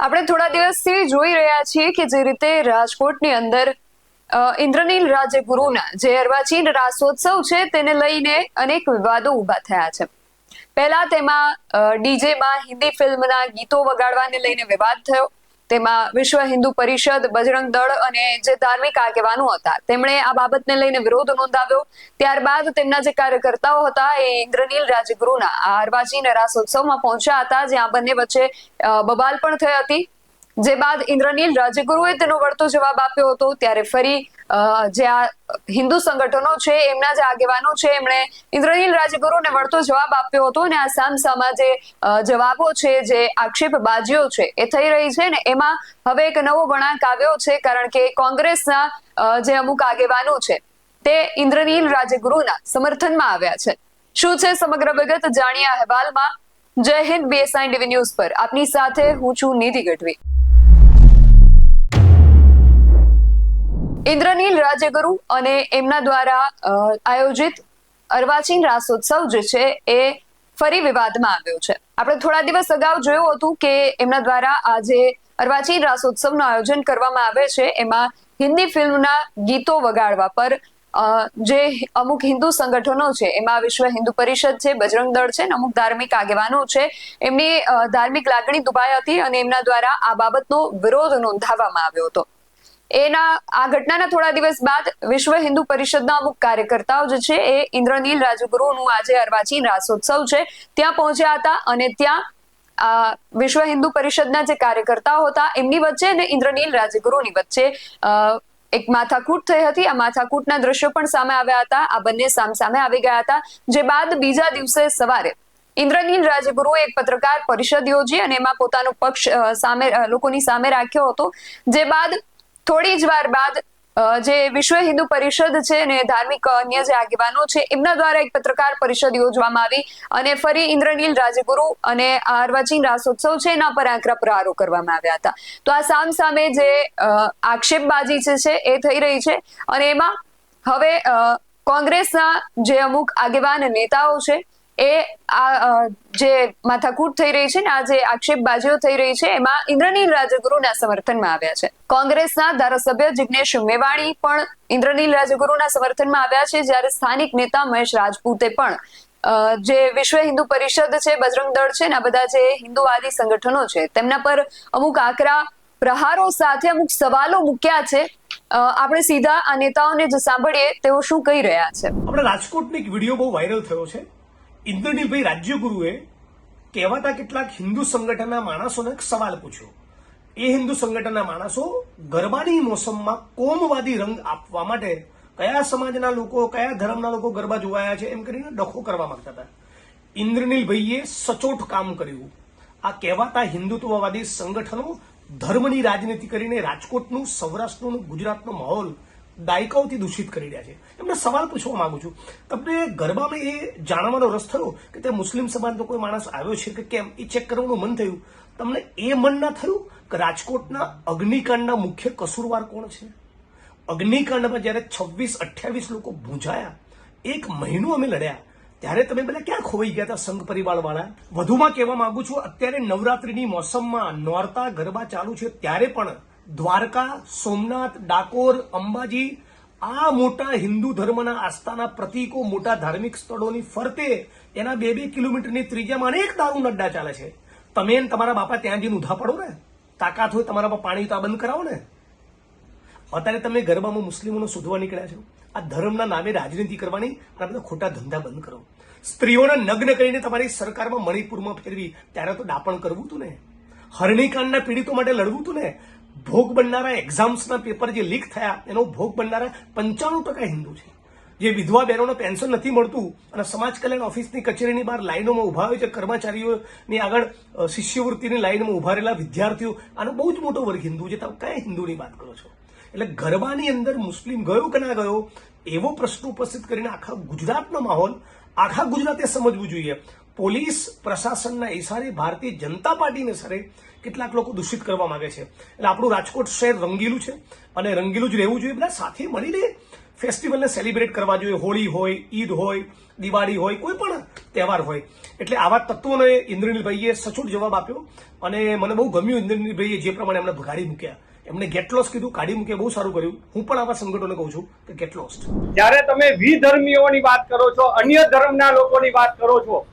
આપણે થોડા દિવસથી જોઈ રહ્યા છીએ કે જે રીતે રાજકોટની અંદર ઇન્દ્રનીલ રાજગુરુના જે અર્વાચીન રાસોત્સવ છે તેને લઈને અનેક વિવાદો ઊભા થયા છે. પહેલા તેમાં ડીજેમાં હિન્દી ફિલ્મના ગીતો વગાડવાને લઈને વિવાદ થયો. તેમાં વિશ્વ હિન્દુ પરિષદ, બજરંગ દળ અને જે ધાર્મિક આગેવાનો હતા, તેમણે આ બાબતને લઈને વિરોધ નોંધાવ્યો. ત્યારબાદ તેમના જે કાર્યકર્તાઓ હતા એ ઇન્દ્રનીલ રાજગુરુના આ હરવાજી નરાસ ઉત્સવમાં પહોંચ્યા હતા, જ્યાં બંને વચ્ચે બબાલ પણ થઈ હતી. જે બાદ ઇન્દ્રનીલ રાજગુરુએ તેનો વળતો જવાબ આપ્યો હતો ત્યારે ફરી જે આ હિન્દુ સંગઠનો છે, એમના જે આગેવાનો છે, એમણે ઇન્દ્રનીલ રાજગુરુને વળતો જવાબ આપ્યો હતો અને આ સામસામા જે જવાબો છે, જે આક્ષેપબાજીઓ છે, એ થઈ રહી છે ને એમાં હવે એક નવો વળાંક આવ્યો છે કારણ કે કોંગ્રેસના જે અમુક આગેવાનો છે, તે ઇન્દ્રનીલ રાજગુરુના સમર્થનમાં આવ્યા છે. શું છે સમગ્ર વિગત? જાણીએ અહેવાલમાં. જય હિન્દ બીએસઆઈ ટીવી ન્યૂઝ પર. આપની સાથે હું છું નિધિ ગઢવી. ઇન્દ્રનીલ રાજ્યગુરુ અને એમના દ્વારા આયોજિત અર્વાચીન રાસોત્સવ જે છે એ ફરી વિવાદમાં આવ્યો છે. આપણે થોડા દિવસ અગાઉ જોયું હતું કે એમના દ્વારા આજે અર્વાચીન રાસોત્સવનું આયોજન કરવામાં આવે છે. એમાં હિન્દી ફિલ્મના ગીતો વગાડવા પર જે અમુક હિન્દુ સંગઠનો છે, એમાં વિશ્વ હિન્દુ પરિષદ છે, બજરંગ દળ છે અમુક ધાર્મિક આગેવાનો છે, એમની ધાર્મિક લાગણી દુભાઈ હતી અને એમના દ્વારા આ બાબતનો વિરોધ નોંધાવવામાં આવ્યો હતો. એના આ ઘટનાના થોડા દિવસ બાદ વિશ્વ હિન્દુ પરિષદના અમુક કાર્યકર્તાઓ જે છે એ ઇન્દ્રનીલ રાજગુરુનું આજે અર્વાચીન રાસોત્સવ છે. ત્યાં પહોંચ્યા હતા અને ત્યાં આ વિશ્વ હિન્દુ પરિષદના જે કાર્યકર્તાઓ હતા એમની વચ્ચે અને ઇન્દ્રનીલ રાજગુરુની વચ્ચે એક માથાકૂટ થઈ હતી. આ માથાકૂટના દ્રશ્યો પણ સામે આવ્યા હતા. આ બંને સામસામે આવી ગયા હતા. જે બાદ બીજા દિવસે સવારે ઇન્દ્રનીલ રાજગુરુએ એક પત્રકાર પરિષદ યોજી અને એમાં પોતાનો પક્ષ સામે લોકોની સામે રાખ્યો હતો. જે બાદ થોડી જ વાર બાદ જે વિશ્વ હિન્દુ પરિષદ છે ને ધાર્મિક અન્ય જે આગેવાનો છે, એમના દ્વારા એક પત્રકાર પરિષદ યોજવામાં આવી અને ફરી ઇન્દ્રનીલ રાજગુરુ અને અર્વાચીન રાસોત્સવ છે એના પર આકરા પ્રહારો કરવામાં આવ્યા હતા. તો આ સામ સામે જે આક્ષેપબાજી છે એ થઈ રહી છે અને એમાં હવે કોંગ્રેસના જે અમુક આગેવાન નેતાઓ છે એ આ જે માથાકૂટ થઈ રહી છે ને, આ જે આક્ષેપબાજીઓ થઈ રહી છે, એમાં ઇન્દ્રનીલ રાજગુરુના સમર્થનમાં આવ્યા છે. કોંગ્રેસના ધારાસભ્ય જિગ્નેશ મેવાણી પણ ઇન્દ્રનીલ રાજગુરુના સમર્થનમાં આવ્યા છે, જ્યારે સ્થાનિક નેતા મહેશ રાજપૂતે પણ જે વિશ્વ હિન્દુ પરિષદ છે, બજરંગ દળ છે ને, આ બધા જે હિન્દુવાદી સંગઠનો છે, તેમના પર અમુક આકરા પ્રહારો સાથે અમુક સવાલો મૂક્યા છે. આપણે સીધા આ નેતાઓને જો સાંભળીએ તેઓ શું કહી રહ્યા છે. આપણે રાજકોટની એક વીડિયો બહુ વાયરલ થયો છે. ઇન્દ્રનીલભાઈ રાજ્યગુરુએ કહેવાતા કેટલાક હિન્દુ સંગઠનના માણસોને સવાલ પૂછ્યો. એ હિન્દુ સંગઠનના માણસો, ગરબાની મોસમમાં કોમવાદી રંગ આપવા માટે કયા સમાજના લોકો, કયા ધર્મના લોકો ગરબા જોવાયા છે એમ કરીને ડખો કરવા માંગતા હતા. ઇન્દ્રનીલભાઈએ સચોટ કામ કર્યું. આ કહેવાતા હિન્દુત્વવાદી સંગઠનો ધર્મની રાજનીતિ કરીને રાજકોટનું, સૌરાષ્ટ્રનું, ગુજરાતનો માહોલ દાયકાઓથી દૂષિત કરી રહ્યા છે. એમને સવાલ પૂછવા માંગુ છું. તમને ગરબામાં એ જાણવાનો રસ થયો કે તે મુસ્લિમ સમાજનો કોઈ માણસ આવ્યો છે કે કેમ? એ ચેક કરવાનું મન થયું. તમને એ મન ના થયું કે રાજકોટના અગ્નિકાંડના મુખ્ય કસૂરવાર કોણ છે? અગ્નિકાંડમાં જ્યારે છવ્વીસ, અઠ્યાવીસ લોકો ભૂંજાયા, એક મહિનો અમે લડ્યા, ત્યારે તમે બધા ક્યાં ખોવાઈ ગયા હતા સંઘ પરિવાર વાળા વધુમાં કહેવા માંગુ છું, અત્યારે નવરાત્રીની મોસમમાં નોરતા ગરબા ચાલુ છે, ત્યારે પણ દ્વારકા, સોમનાથ, ડાકોર, અંબાજી, આ મોટા હિન્દુ ધર્મના આસ્થાના પ્રતીકો મોટા ધાર્મિક સ્થળોની ફરતે એના બે બે કિલોમીટરની ત્રિજ્યામાં અનેક દારૂ અડ્ડા ચાલે છે. તમે તમારા બાપા ત્યાં જઈને ઉધા પડો ને? તાકાત હોય તમારા પાણી તો બંધ કરાવો ને? અત્યારે તમે ગરબામાં મુસ્લિમોને શોધવા નીકળ્યા છો. આ ધર્મના નામે રાજનીતિ કરવાની આ બધા ખોટા ધંધા બંધ કરો. સ્ત્રીઓને નગ્ન કરીને તમારી સરકારમાં મણિપુરમાં ફેરવી, ત્યારે તો દાપણ કરવું હતું ને? હરણીકાંડના પીડિતો માટે લડવું હતું ને? ભોગ બનનારા એક્ઝામ્સના પેપર જે લીક થયા, એનો ભોગ બનનારા પંચાણું ટકા હિન્દુ છે. જે વિધવા બહેનોને પેન્શન નથી મળતું અને સમાજ કલ્યાણ ઓફિસની કચેરીની બહાર લાઈનોમાં ઊભા હોય છે, કર્મચારીઓની આગળ શિષ્યવૃત્તિની લાઈનમાં ઊભા રહેલા વિદ્યાર્થીઓ, આનો બહુ જ મોટો વર્ગ હિન્દુ છે. તમે કયા હિન્દુની વાત કરો છો? એટલે ગરબાની અંદર મુસ્લિમ ગયો કે ના ગયો, એવો પ્રશ્ન ઉપસ્થિત કરીને આખા ગુજરાતનો માહોલ, આખા ગુજરાતે સમજવું જોઈએ. પોલીસ પ્રશાસનના ઈશારે ભારતીય જનતા પાર્ટીને સરે કેટલાક લોકો દૂષિત કરવા માંગે છે. એટલે આપણું રાજકોટ શહેર રંગીલું છે અને રંગીલું જ રહેવું જોઈએ. બધા સાથે મળીને ફેસ્ટિવલને સેલિબ્રેટ કરવા જોઈએ. હોળી હોય, ઈદ હોય, દિવાળી હોય, કોઈ પણ તહેવાર હોય. એટલે આવા તત્વોને ઇન્દ્રનીલભાઈએ સચોટ જવાબ આપ્યો અને મને બહુ ગમ્યું ઇન્દ્રનીલભાઈએ જે પ્રમાણે એમને ભગાડી મૂક્યા. એમને ગેટ લોસ કીધું, કાઢી મૂકે બહુ સારું કર્યું. હું પણ આવા સંગઠનોને કહું છું કે ગેટ લોસ્ટ જ્યારે તમે વિધર્મીઓની વાત કરો છો, અન્ય ધર્મના લોકોની વાત કરો છો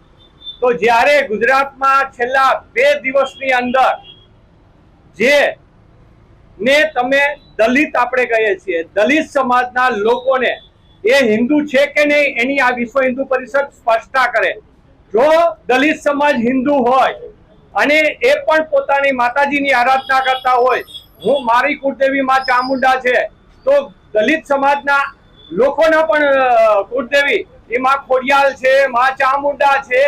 તો જ્યારે ગુજરાતમાં છેલ્લા બે દિવસની અંદર જે ને તમે દલિત આપણે કહીએ છીએ, દલિત સમાજના લોકોને એ હિન્દુ છે કે નહીં એની આ વિશ્વ હિન્દુ પરિષદ સ્પષ્ટતા કરે. જો દલિત સમાજ હિન્દુ હોય અને એ પણ પોતાની માતાજીની આરાધના કરતા હોય, હું મારી કુળદેવી માં ચામુંડા છે, તો દલિત સમાજના લોકોના પણ કુળદેવી એ માં ખોડિયાલ છે, માં ચામુંડા છે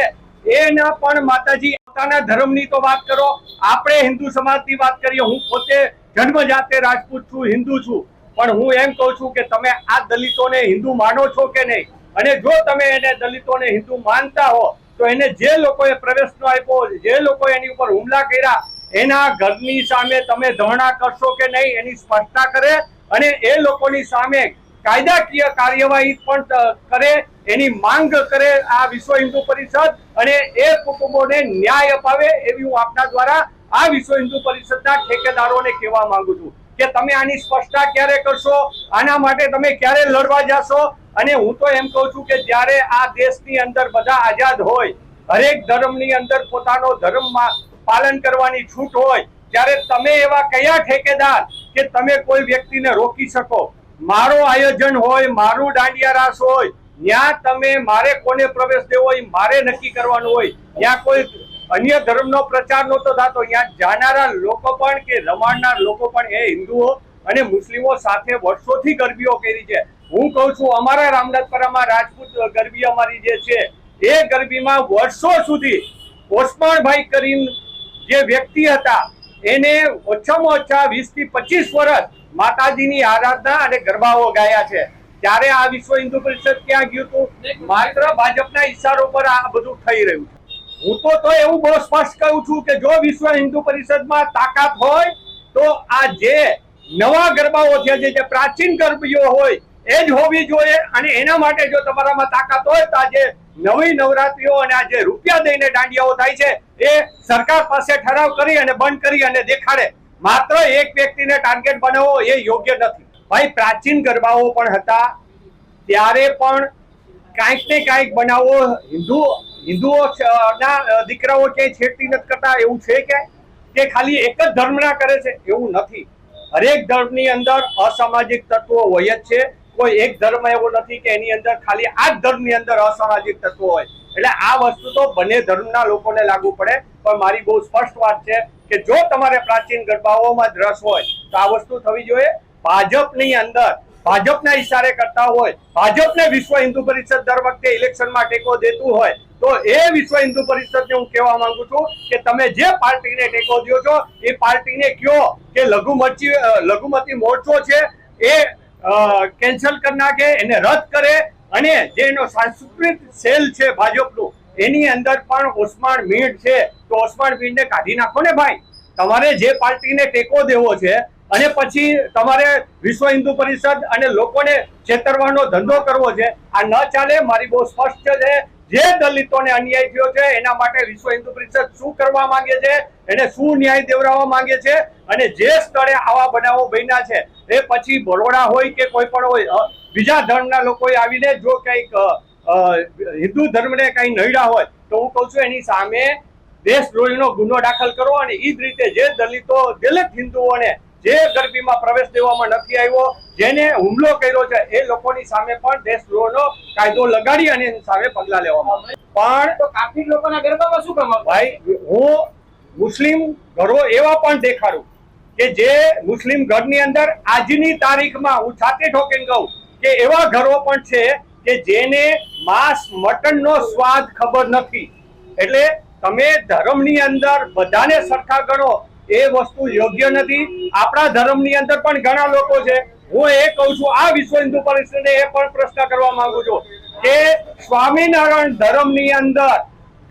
એના પણ માતાજી, પોતાના ધર્મની તો વાત કરો. આપણે હિન્દુ સમાજની વાત કરીએ, હું પોતે જન્મ જાતે રાજપૂત છું, હિન્દુ છું. પણ હું એમ કહું છું કે તમે આ દલિતોને હિન્દુ માનો છો કે નહીં? અને જો તમે એને દલિતોને હિન્દુ માનતા હો, તો એને જે લોકોએ પ્રવેશ ન આપ્યો, જે લોકો એની ઉપર હુમલા કર્યા, એના ઘરની સામે તમે ધરણા કરશો કે નહીં, એની સ્પષ્ટતા કરે. અને એ લોકોની સામે કાયદાકીય કાર્યવાહી પણ કરે. એની માંગ કરે આ વિશ્વ હિન્દુ પરિષદ અને એ કુટુંબોને ન્યાય અપાવે એવી હું આપના દ્વારા આ વિશ્વ હિન્દુ પરિષદના ઠેકેદારોને કહેવા માંગુ છું કે તમે આની સ્પષ્ટતા ક્યારે કરશો? આના માટે તમે ક્યારે લડવા જાશો? અને હું તો એમ કહું છું કે જ્યારે આ દેશની અંદર બધા આઝાદ હોય, હરેક ધર્મની અંદર પોતાનો ધર્મમાં પાલન કરવાની છૂટ હોય, ત્યારે તમે એવા કયા ઠેકેદાર કે તમે કોઈ વ્યક્તિને રોકી શકો? મારો આયોજન હોય, મારું દાંડિયા રાસ હોય ત્યાં તમે મારે કોને પ્રવેશ દેવો હોય મારે નક્કી કરવાનું હોય. ત્યાં કોઈ અન્ય ધર્મનો પ્રચાર નહોતો થતો, ત્યાં જાનારા લોકો પણ કે રમાડનાર લોકો પણ એ હિન્દુઓ અને મુસ્લિમો સાથે વર્ષોથી ગરબીઓ કરી છે. હું કહું છું, અમારા રામનાથપરામાં રાજપૂત ગરબી અમારી જે છે, એ ગરબીમાં વર્ષો સુધી ઓસમાણભાઈ કરીમ જે વ્યક્તિ હતા, એને ઓછામાં ઓછા વીસથી પચીસ વર્ષ માતાજીની આરાધના અને ગરબાઓ ગાયા છે. ત્યારે આ વિશ્વ હિન્દુ પરિષદ ક્યાં ગયું હતું? માત્ર ભાજપના ઈશારો પર આ બધું થઈ રહ્યું હું તો તો એવું બહુ સ્પષ્ટ કહું છું કે જો વિશ્વ હિન્દુ પરિષદમાં તાકાત હોય, તો આ જે નવા ગરબાઓ છે, જે પ્રાચીન ગરબીઓ હોય, એ જ હોવી જોઈએ અને એના માટે જો તમારામાં તાકાત હોય, તો આજે નવી નવરાત્રીઓ અને આજે રૂપિયા દઈને દાંડિયાઓ થાય છે, એ સરકાર પાસે ઠરાવ કરી અને બંધ કરી અને દેખાડે. માત્ર એક વ્યક્તિને ટાર્ગેટ બનાવવો એ યોગ્ય નથી. ભાઈ, પ્રાચીન ગરબાઓ પણ હતા. ત્યારે પણ કાંઈક ને કાંઈક બનાવો, હિન્દુ, હિન્દુઓ ના, દીકરાઓ ક્યાંય છેડતી નથી કરતા, એવું છે કે? કે ખાલી એક જ ધર્મના કરે છે, એવું નથી. હરેક ધર્મની અંદર અસામાજિક તત્વો હોય જ છે. કોઈ એક ધર્મ એવો નથી કે એની અંદર ખાલી આ જ ધર્મની અંદર અસામાજિક તત્વો હોય. એટલે આ વસ્તુ તો બંને ધર્મના લોકોને લાગુ પડે. પણ મારી બહુ સ્પષ્ટ વાત છે કે જો તમારે પ્રાચીન ગરબાઓમાં જ રસ હોય, તો આ વસ્તુ થવી જોઈએ. ભાજપની અંદર, ભાજપના ઈશારે કરતા હોય, ભાજપને વિશ્વ હિન્દુ પરિષદ દર વખતે ઇલેક્શનમાં ટેકો દેતું હોય, તો એ વિશ્વ હિન્દુ પરિષદને હું કહેવા માંગુ છું કે તમે જે પાર્ટીને ટેકો દો છો, એ પાર્ટીને કયો કે લઘુમતી લઘુમતી મોરચો છે, એ કેન્સલ કરી નાખે, એને રદ કરે, અને જે એનો સાંસ્કૃતિક સેલ છે ભાજપનું, એની અંદર પણ ઓસમાણ મીણ છે, તો ઓસમાણ મીણને કાઢી નાખો ને ભાઈ. તમારે જે પાર્ટીને ટેકો દેવો છે અને પછી તમારે વિશ્વ હિન્દુ પરિષદ અને લોકોને છેતરવાનો ધંધો કરવો છે. આ ન ચાલે, મારી બહુ સ્પષ્ટ છે. જે દલિતોને અન્યાય થયો છે, એના માટે વિશ્વ હિન્દુ પરિષદ શું કરવા માંગે છે, એને શું ન્યાય દેવડાવવા માંગે છે, અને જે સ્થળે આવા બનાવો બન્યા છે, એ પછી બરોડા હોય કે કોઈ પણ હોય બીજા ધર્મના લોકોએ આવીને જો કંઈક હિન્દુ ધર્મને કંઈ નડ્યા હોય, તો હું કહું છું એની સામે દેશદ્રોહીનો ગુનો દાખલ કરો, અને એ જ રીતે જે દલિતો, દલિત હિન્દુઓને જે ગરબીમાં પ્રવેશ દેવામાં નથી આવ્યો જેને હુમલો કર્યો છે એ લોકોની સામે પણ દેશદ્રોહનો કાયદો લગાડી અને એની સામે પગલાં લેવામાં. પણ તો કાફી લોકોના ગરબામાં શું કામ ભાઈ હું મુસ્લિમ ઘરો એવા પણ દેખાડું કે જે મુસ્લિમ ઘરની અંદર આજની તારીખમાં હું છાતી ઠોકીને કહું કે એવા ઘરો પણ છે કે જેને માંસ મટનનો સ્વાદ ખબર નથી એટલે તમે ધર્મની અંદર બધાને સરખા ગણો એ વસ્તુ યોગ્ય નથી. આપણા ધર્મની અંદર પણ ઘણા લોકો છે. હું એ કહું છું, આ વિશ્વ હિન્દુ પરિષદને એ પણ પ્રશ્ન કરવા માંગુ છું કે સ્વામિનારાયણ ધર્મની અંદર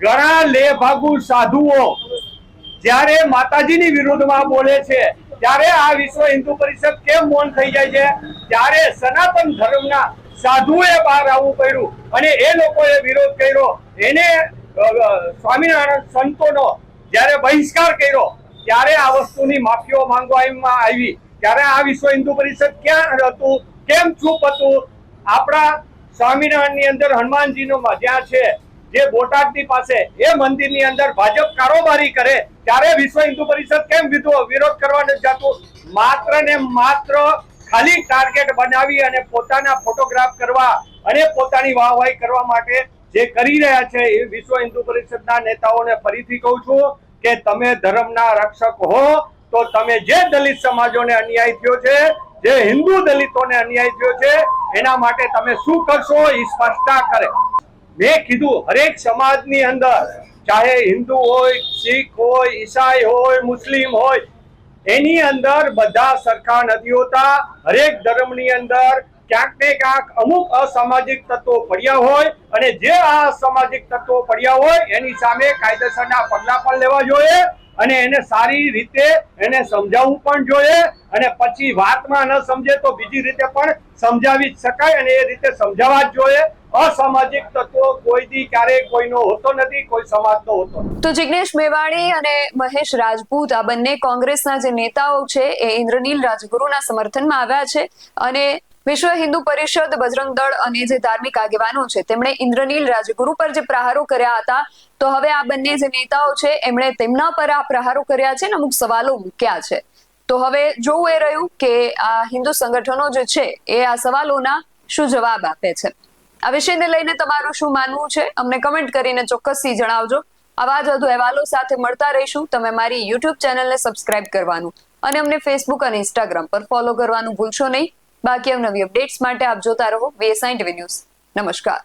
ઘણા લેભાગુ સાધુઓ જ્યારે માતાજીની વિરુદ્ધમાં બોલે છે, ત્યારે આ વિશ્વ હિન્દુ પરિષદ કેમ મૌન થઈ જાય છે? ત્યારે સનાતન ધર્મના સાધુએ બહાર આવવું પડ્યું અને એ લોકોએ વિરોધ કર્યો. એને સ્વામિનારાયણ સંતોનો જ્યારે બહિષ્કાર કર્યો ત્યારે આ વસ્તુની માફીઓ માંગવામાં આવી? ત્યારે આ વિશ્વ હિન્દુ પરિષદ ક્યાં હતું? કેમ ચૂપ હતું? આપણા સ્વામિનારાયણની અંદર હનુમાનજીનો જ્યાં છે, જે બોટાદની પાસે, એ મંદિરની અંદર ભાજપ કારોબારી કરે, ત્યારે વિશ્વ હિન્દુ પરિષદ કેમ વિધો- વિરોધ કરવા નથી જતું? માત્ર ને માત્ર ખાલી ટાર્ગેટ બનાવી અને પોતાના ફોટોગ્રાફ કરવા અને પોતાની વાહવાહી કરવા માટે જે કરી રહ્યા છે એ વિશ્વ હિન્દુ પરિષદના નેતાઓને ફરીથી કહું છું. કે તમે ધર્મના રક્ષક હો, તો તમે જે દલિત સમાજોને અન્યાય થયો છે, જે હિન્દુ દલિતોને અન્યાય થયો છે, એના માટે તમે શું કરશો એ સ્પષ્ટતા કરે. મેં કીધું, હરેક સમાજની અંદર, ચાહે હિન્દુ હોય, શીખ હોય, ઈસાઈ હોય, મુસ્લિમ હોય, એની અંદર બધા સરખા નથી હોતા. હરેક ધર્મની અંદર ક્યાંક ને ક્યાંક અમુક અસામાજિક તત્વો પડ્યા હોય અને જે આ સામાજિક તત્વો પડ્યા હોય, એની સામે કાયદેસરના પગલા પણ લેવા જોઈએ અને એને સારી રીતે એને સમજાવવું પણ જોઈએ અને પછી વાતમાં ન સમજે તો બીજી રીતે પણ સમજાવી જ શકાય અને એ રીતે સમજાવવા જ જોઈએ. અસામાજિક તત્વો કોઈ દી ક્યારેય કોઈનો હોતો નથી, કોઈ સમાજનો હોતો તો જિગ્નેશ મેવાણી અને મહેશ રાજપૂત આ બંને કોંગ્રેસના જે નેતાઓ છે, એ ઇન્દ્રનીલ રાજગુરુના સમર્થનમાં આવ્યા છે અને વિશ્વ હિન્દુ પરિષદ બજરંગ દળ અને જે ધાર્મિક આગેવાનો છે, તેમણે ઇન્દ્રનીલ રાજગુરુ પર જે પ્રહારો કર્યા હતા, તો હવે આ બંને જે નેતાઓ છે, એમણે તેમના પર આ પ્રહારો કર્યા છે ને અમુક સવાલો મૂક્યા છે. તો હવે જોવું એ રહ્યું કે આ હિન્દુ સંગઠનો જે છે, એ આ સવાલોના શું જવાબ આપે છે. આ વિષયને લઈને તમારું શું માનવું છે? અમને કમેન્ટ કરીને ચોક્કસથી જણાવજો. આવા જ વધુ અહેવાલો સાથે મળતા રહીશું. તમે મારી યુટ્યુબ ચેનલને સબસ્ક્રાઇબ કરવાનું અને અમને ફેસબુક અને ઇન્સ્ટાગ્રામ પર ફોલો કરવાનું ભૂલશો નહીં. બાકી નવી અપડેટ્સ માટે આપ જોતા રહો બીએસઆઈ ટીવી ન્યૂઝ નમસ્કાર.